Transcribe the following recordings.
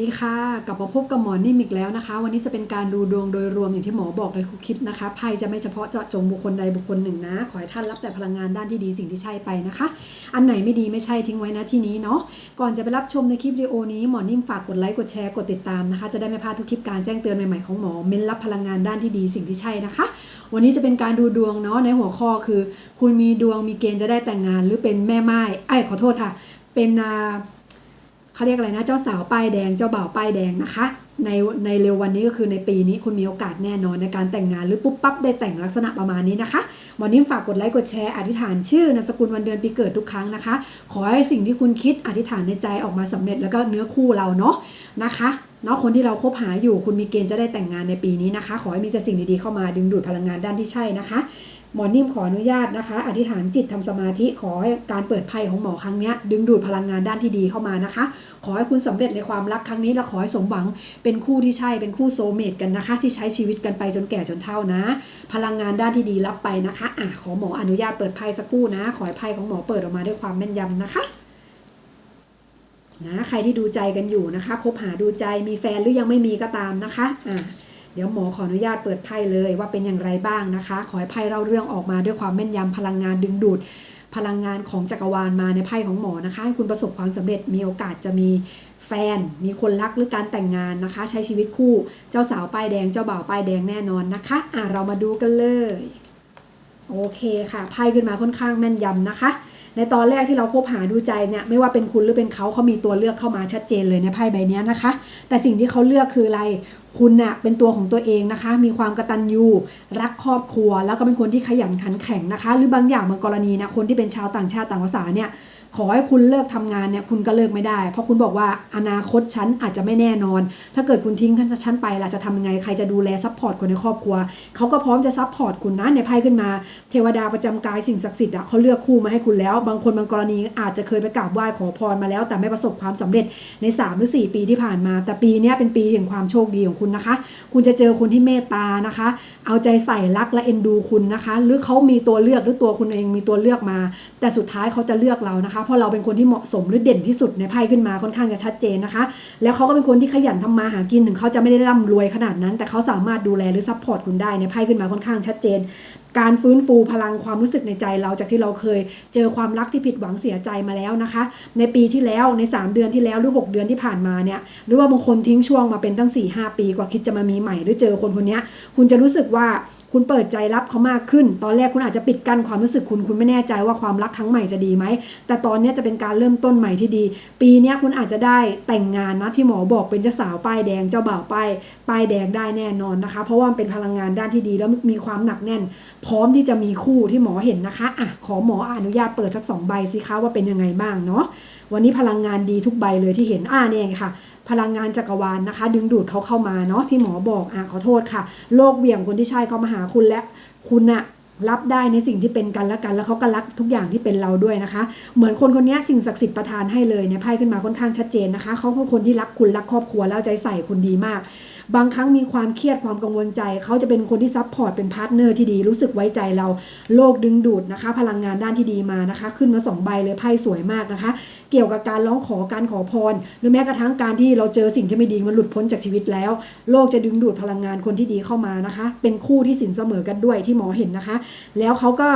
ดีค่ะกลับมาพบกับหมอนิ่มอีกแล้วนะคะ วันนี้จะเป็นการดูดวงโดยรวมอย่างที่หมอบอกในคลิปนะคะไพ่จะไม่เฉพาะเจาะจงบุคคลใดบุคคลหนึ่งนะ ขอให้ท่านรับแต่พลังงานด้านที่ดีสิ่งที่ใช่ไปนะคะ อันไหนไม่ดีไม่ใช่ทิ้งไว้นะที่นี้เนาะก่อนจะไปรับชมในคลิปวิดีโอนี้หมอนิ่มฝากกดไลค์กดแชร์กดติดตามนะคะ จะได้ไม่พลาดทุกคลิปการแจ้งเตือนใหม่ๆของหมอเม้นรับพลังงานด้านที่ดีสิ่งที่ใช่นะคะ วันนี้จะเป็นการดูดวงเนาะในหัวข้อคือ คุณมีดวงมีเกณฑ์จะได้แต่งงาน หรือเป็นแม่ไม้ไอ้ขอโทษค่ะ เป็นอ่า เขาเรียกอะไรนะเจ้าสาวป้ายแดงเจ้าบ่าวป้ายแดงนะคะ ในในเร็ววันนี้ก็คือในปีนี้คุณมีโอกาสแน่นอนในการแต่งงานหรือปุ๊บปั๊บได้แต่งลักษณะประมาณนี้นะคะ วันนี้ฝากกดไลค์กดแชร์อธิษฐานชื่อนามสกุลวันเดือนปีเกิดทุกครั้งนะคะ ขอให้สิ่งที่คุณคิดอธิษฐานในใจออกมาสำเร็จแล้วก็เนื้อคู่เราเนาะนะคะเนาะคนที่เราคบหาอยู่คุณมีเกณฑ์จะได้แต่งงานในปีนี้นะคะ ขอให้มีแต่สิ่งดีๆเข้ามาดึงดูดพลังงานด้านที่ใช่นะคะ หมอนิ่มขออนุญาตนะคะ อธิษฐานจิตทำสมาธิขอให้การเปิดไพ่ของหมอครั้งนี้ดึงดูดพลังงานด้านที่ดีเข้ามานะคะ ขอให้คุณสำเร็จในความรักครั้งนี้และขอให้สมหวังเป็นคู่ที่ใช่เป็นคู่โซเมตกันนะคะ ที่ใช้ชีวิตกันไปจนแก่จนเฒ่านะ พลังงานด้านที่ดีรับไปนะคะอะขอหมออนุญาตเปิดไพ่สักครู่นะ ขอให้ไพ่ของหมอเปิดออกมาด้วยความแม่นยำนะคะนะใครที่ดูใจกันอยู่นะคะคบหาดูใจมีแฟนหรือยังไม่มีก็ตามนะคะอะ เดี๋ยวหมอขออนุญาตเปิดไพ่เลยว่าเป็นอย่างไรบ้างนะคะ ขอให้ไพ่เล่าเรื่องออกมาด้วยความแม่นยำพลังงานดึงดูด พลังงานของจักรวาลมาในไพ่ของหมอนะคะให้คุณประสบความสำเร็จมีโอกาสจะมีแฟน มีคนรักหรือการแต่งงานนะคะ ใช้ชีวิตคู่ เจ้าสาวป้ายแดงเจ้าบ่าวป้ายแดงแน่นอนนะคะอะเรามาดูกันเลยโอเคค่ะไพ่ขึ้นมาค่อนข้างแม่นยำนะคะ ในตอนแรกที่เราคบหาดูใจเนี่ยไม่ว่าเป็นคุณหรือเป็นเขาเขามีตัวเลือกเข้ามาชัดเจนเลยในไพ่ใบนี้นะคะ แต่สิ่งที่เขาเลือกคืออะไร คุณน่ะเป็นตัวของตัวเองนะคะ มีความกระตัญญูรักครอบครัว แล้วก็เป็นคนที่ขยันขันแข็งนะคะ หรือบางอย่างบางกรณีนะคนที่เป็นชาวต่างชาติต่างภาษาเนี่ยขอให้คุณเลิกทำงานเนี่ยคุณก็เลิกไม่ได้ เพราะคุณบอกว่าอนาคตฉันอาจจะไม่แน่นอน ถ้าเกิดคุณทิ้งฉันไปล่ะจะทำยังไงใครจะดูแลซัพพอร์ตคนในครอบครัวเขาก็พร้อมจะซัพพอร์ตคุณนะในไพ่ขึ้นมา เทวดาประจำกายสิ่งศักดิ์สิทธิ์อะเขาเลือกคู่มาให้คุณแล้ว บางคนบางกรณีอาจจะเคยไปกราบไหว้ขอพรมาแล้ว แต่ไม่ประสบความสำเร็จใน3หรือ4ปีที่ผ่านมา แต่ปีนี้เป็นปีแห่งความโชคดีของคุณุณนะคะ คุณจะเจอคนที่เมตตานะคะ เอาใจใส่รักและเอ็นดูคุณนะคะ หรือเขามีตัวเลือกหรือตัวคุณเองมีตัวเลือกมา แต่สุดท้ายเขาจะเลือกเรานะคะ เพราะเราเป็นคนที่เหมาะสมหรือเด่นที่สุดในไพ่ขึ้นมาค่อนข้างจะชัดเจนนะคะ แล้วเขาก็เป็นคนที่ขยันทำมาหากินถึงเขาจะไม่ได้ร่ำรวยขนาดนั้น แต่เขาสามารถดูแลหรือซัพพอร์ตคุณได้ในไพ่ขึ้นมาค่อนข้างชัดเจน การฟื้นฟูพลังความรู้สึกในใจเราจากที่เราเคย เจอความรักที่ผิดหวังเสียใจมาแล้วนะคะ ในปีที่แล้วใน 3 เดือนที่แล้วหรือ 6 เดือนที่ผ่านมาเนี่ยหรือว่าบางคนทิ้งช่วงมาเป็นตั้ง 4-5 ปีกว่าคิดจะมามีใหม่ หรือเจอคนคนนี้คุณจะรู้สึกว่า คุณเปิดใจรับเขามากขึ้น ตอนแรกคุณอาจจะปิดกั้นความรู้สึกคุณ คุณไม่แน่ใจว่าความรักครั้งใหม่จะดีไหม แต่ตอนนี้จะเป็นการเริ่มต้นใหม่ที่ดี ปีนี้คุณอาจจะได้แต่งงานนะที่หมอบอกเป็นเจ้าสาวป้ายแดง เจ้าบ่าวป้ายป้ายแดงได้แน่นอนนะคะ เพราะว่ามันเป็นพลังงานด้านที่ดีแล้วมีความหนักแน่น พร้อมที่จะมีคู่ที่หมอเห็นนะคะอะขอหมออนุญาตเปิดสักสองใบสิคะว่าเป็นยังไงบ้างเนาะ วันนี้พลังงานดีทุกใบเลยที่เห็นอ่าเนี่ยค่ะพลังงานจักรวาลนะคะ ดึงดูดเขาเข้ามาเนาะที่หมอบอกอะขอโทษค่ะ โลกเบี่ยงคนที่ใช่เขามาหาคุณและคุณอะ รับได้ในสิ่งที่เป็นกันและกัน แล้วเขาก็รักทุกอย่างที่เป็นเราด้วยนะคะ เหมือนคนคนนี้สิ่งศักดิ์สิทธิ์ประทานให้เลยเนี่ยไพ่ขึ้นมาค่อนข้างชัดเจนนะคะเขาเป็นคนที่รักคุณรักครอบครัวแล้วใจใส่คุณดีมาก บางครั้งมีความเครียดความกังวลใจเขาจะเป็นคนที่ซัพพอร์ตเป็นพาร์ทเนอร์ที่ดีรู้สึกไว้ใจเราโลกดึงดูดนะคะ พลังงานด้านที่ดีมานะคะ ขึ้นมาสองใบเลยไพ่สวยมากนะคะ เกี่ยวกับการร้องขอการขอพร หรือแม้กระทั่งการที่เราเจอสิ่งที่ไม่ดีมันหลุดพ้นจากชีวิตแล้ว โลกจะดึงดูดพลังงานคนที่ดีเข้ามานะคะ เป็นคู่ที่สินเสมอกันด้วยที่หมอเห็นนะคะแล้วเขาก็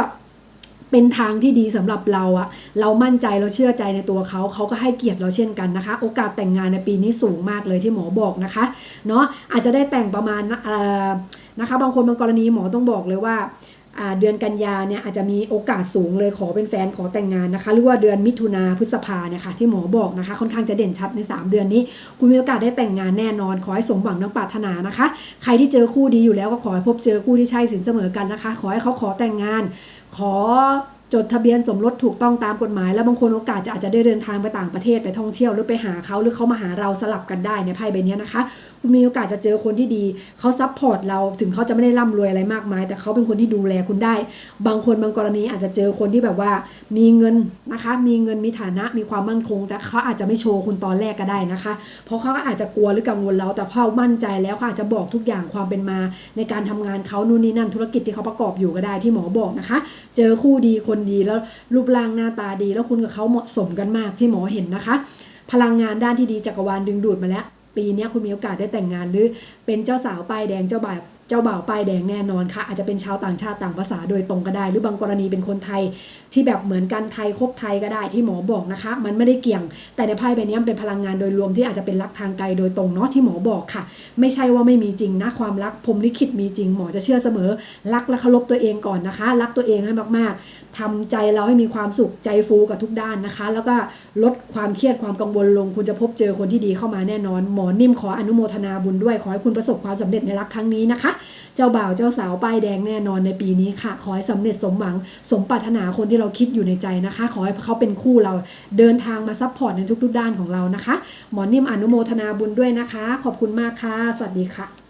เป็นทางที่ดีสำหรับเราอะเรามั่นใจเราเชื่อใจในตัวเขาเขาก็ให้เกียรติเราเช่นกันนะคะ โอกาสแต่งงานในปีนี้สูงมากเลยที่หมอบอกนะคะเนาะอาจจะได้แต่งประมาณนะคะ บางคนบางกรณีหมอต้องบอกเลยว่า เดือนกันยาเนี่ยอาจจะมีโอกาสสูงเลยขอเป็นแฟนขอแต่งงานนะคะ หรือว่าเดือนมิถุนาพฤษภาเนี่ยค่ะที่หมอบอกนะคะ ค่อนข้างจะเด่นชัดใน 3 เดือนนี้ คุณมีโอกาสได้แต่งงานแน่นอน ขอให้สมหวังดังปรารถนานะคะ ใครที่เจอคู่ดีอยู่แล้วก็ขอให้พบเจอคู่ที่ใช่สินเสมอกันนะคะ ขอให้เขาขอแต่งงาน ขอ จดทะเบียนสมรสถูกต้องตามกฎหมาย แล้วบางคนโอกาสจะอาจจะได้เดินทางไปต่างประเทศไปท่องเที่ยวหรือไปหาเขาหรือเขามาหาเราสลับกันได้ในไพ่ใบนี้นะคะคุณมีโอกาสจะเจอคนที่ดีเขาซัพพอร์ตเราถึงเขาจะไม่ได้ร่ำรวยอะไรมากมาย แต่เขาเป็นคนที่ดูแลคุณได้ บางคนบางกรณีอาจจะเจอคนที่แบบว่า มีเงินนะคะ มีเงินมีฐานะมีความมั่นคง แต่เขาอาจจะไม่โชว์คุณตอนแรกก็ได้นะคะ เพราะเขาก็อาจจะกลัวหรือกังวลเราแต่พอมั่นใจแล้วเขาอาจจะบอกทุกอย่างความเป็นมา ในการทำงานเขานู่นนี่นั่นธุรกิจที่เขาประกอบอยู่ก็ได้ที่หมอบอกนะคะ เจอคู่ดีคนดีแล้วรูปร่างหน้าตาดี แล้วคุณกับเขาเหมาะสมกันมากที่หมอเห็นนะคะ พลังงานด้านที่ดีจักรวาลดึงดูดมาแล้ว ปีนี้คุณมีโอกาสได้แต่งงานหรือเป็นเจ้าสาวป้ายแดงเจ้าบ่าว เจ้าบ่าวป้ายแดงแน่นอนค่ะ อาจจะเป็นชาวต่างชาติต่างภาษาโดยตรงก็ได้ หรือบางกรณีเป็นคนไทยที่แบบเหมือนกันไทยคบไทยก็ได้ที่หมอบอกนะคะ มันไม่ได้เกี่ยง แต่ในไพ่ใบนี้เป็นพลังงานโดยรวมที่อาจจะเป็นรักทางไกลโดยตรงเนาะที่หมอบอกค่ะ ไม่ใช่ว่าไม่มีจริงนะความรักพรมลิขิตมีจริงหมอจะเชื่อเสมอ รักและเคารพตัวเองก่อนนะคะ รักตัวเองให้มาก ๆทำใจเราให้มีความสุขใจฟูกับทุกด้านนะคะ แล้วก็ลดความเครียดความกังวลลง คุณจะพบเจอคนที่ดีเข้ามาแน่นอน หมอนิ่มขออนุโมทนาบุญด้วยขอให้คุณประสบความสำเร็จในรักครั้งนี้นะคะเจ้าบ่าวเจ้าสาวป้ายแดงแน่นอนในปีนี้ค่ะ ขอให้สำเร็จสมหวัง สมปรารถนาคนที่เราคิดอยู่ในใจนะคะ ขอให้เขาเป็นคู่เราเดินทางมาซัพพอร์ตในทุกๆด้านของเรานะคะ หมอนิ่มอนุโมทนาบุญด้วยนะคะ ขอบคุณมากค่ะ สวัสดีค่ะ